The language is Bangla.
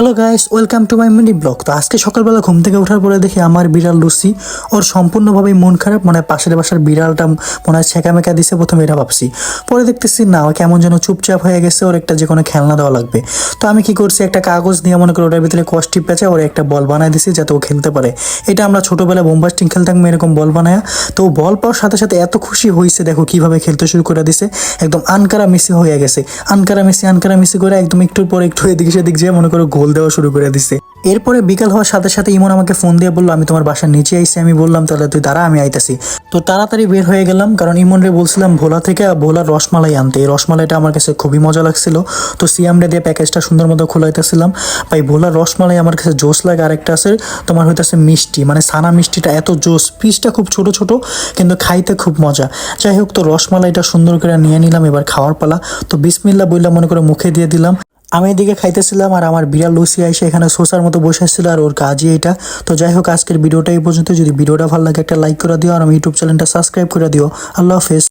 Hello guys welcome to my mini blog তো আজকে সকালবেলা ঘুম থেকে ওঠার পরে দেখি আমার বিড়াল লুসি, ওর সম্পূর্ণভাবেই মন খারাপ, মনে হয় পাশের বাসার বিড়ালটা মনে হয় ছেঁকা মেকা দিছে, প্রথমে এটা ভাবছি। পরে দেখতেছি, না ও কেমন যেন চুপচাপ হয়ে গেছে, ওর একটা যে কোনো খেলনা দেওয়া লাগবে। তো আমি কি করছি, একটা কাগজ দিয়ে মনে করি ওটার ভিতরে কষ্টি পেঁচে ওর একটা বল বানায় দিছি যাতে ও খেলতে পারে। এটা আমরা ছোটবেলায় বোমবাস্টিং খেলতাম, এরকম বল বানায়। তো বল পাওয়ার সাথে সাথে এত খুশি হয়েছে দেখো কীভাবে খেলতে শুরু করে দিছে। একদম আনকারা মিসি হয়ে গেছে। আনকারা মিসি আনকারা মিসি করে একদম একটুর পর একটু এদিকে সেদিক যেয়ে মনে করো গোল দেওয়া শুরু করে দিছে। এরপরে বিকাল হওয়ার সাথে সাথে ইমন আমাকে ফোন দিয়ে বলল, আমি তোমার বাসার নিচে আইসি আমি বললাম, তাহলে তুই দাঁড়া, আমি আইতাছি। তো তাড়াতাড়ি বের হয়ে গেলাম, কারণ ইমন রে বলছিলাম, ভোলা থেকে ভোলার রসমালাই আনতে। এই রসমালাইটা আমার কাছে খুবই মজা লাগছিল। তো সিয়ামরে দিয়ে প্যাকেজটা সুন্দর মতো খোলাইতেছিলাম। ভাই, ভোলার রসমালাই আমার কাছে জোস লাগে, আরেকটা আছে, তোমার হইতেছে মিষ্টি। মানে সানা মিষ্টিটা এত জোস পিসটা খুব ছোট ছোট, কিন্তু খাইতে খুব মজা। যাই হোক, তো রসমালাইটা সুন্দর করে নিয়ে নিলাম, এবার খাওয়ার পালা। তো বিসমিল্লা বললাম মনে করে মুখে দিয়ে দিলাম। আমি এদিকে খাইতেছিলাম আর আমার বিড়াল লুসি এসে এখানে সোসার মতো বসে আসছিল আর ওর কাজই এটা তো যাই হোক আজকের ভিডিওটা এই পর্যন্ত যদি ভিডিওটা ভালো লাগে, একটা লাইক করে দিও আর আমি ইউটিউব চ্যানেলটা সাবস্ক্রাইব করে দিও। আল্লাহ হাফেজ।